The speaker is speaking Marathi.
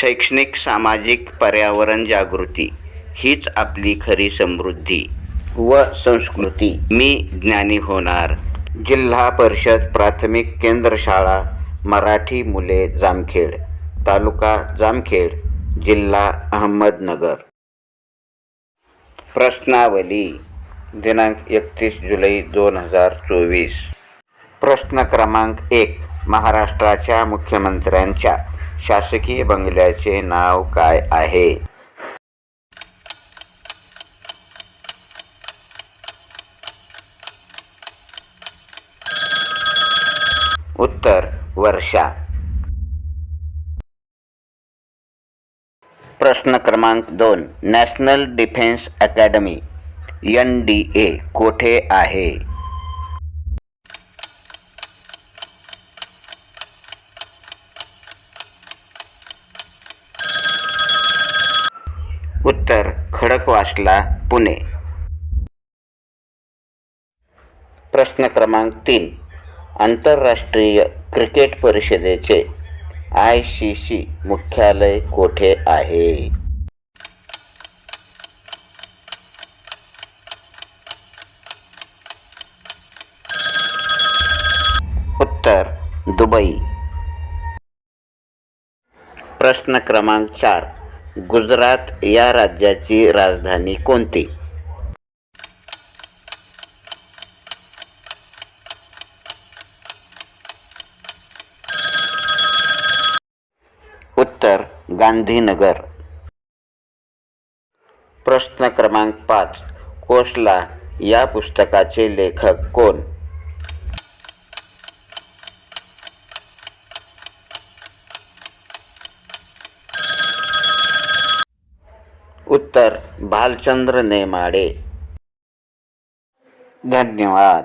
शैक्षणिक सामाजिक पर्यावरण जागृती हीच आपली खरी समृद्धी व संस्कृती. मी ज्ञानी होणार. जिल्हा परिषद प्राथमिक केंद्र शाळा मराठी मुले जामखेड तालुका जामखेड जिल्हा अहमदनगर. प्रश्नावली दिनांक एकतीस जुलै दोन हजार चोवीस. प्रश्न क्रमांक एक महाराष्ट्राच्या मुख्यमंत्र्यांच्या शासकीय बंगल्याचे नाव काय आहे? उत्तर वर्षा. प्रश्न क्रमांक दोन national defence academy N D A कोठे आहे? उत्तर खडकवासला पुणे. प्रश्न क्रमांक तीन. आंतरराष्ट्रीय क्रिकेट परिषदेचे आय सी सी मुख्यालय कोठे आहे? उत्तर दुबई. प्रश्न क्रमांक चार. गुजरात या राज्याची राजधानी कोणती? उत्तर गांधीनगर. प्रश्न क्रमांक पाच. कोसला या पुस्तकाचे लेखक कोण? उत्तर भालचंद्र नेमाडे. धन्यवाद.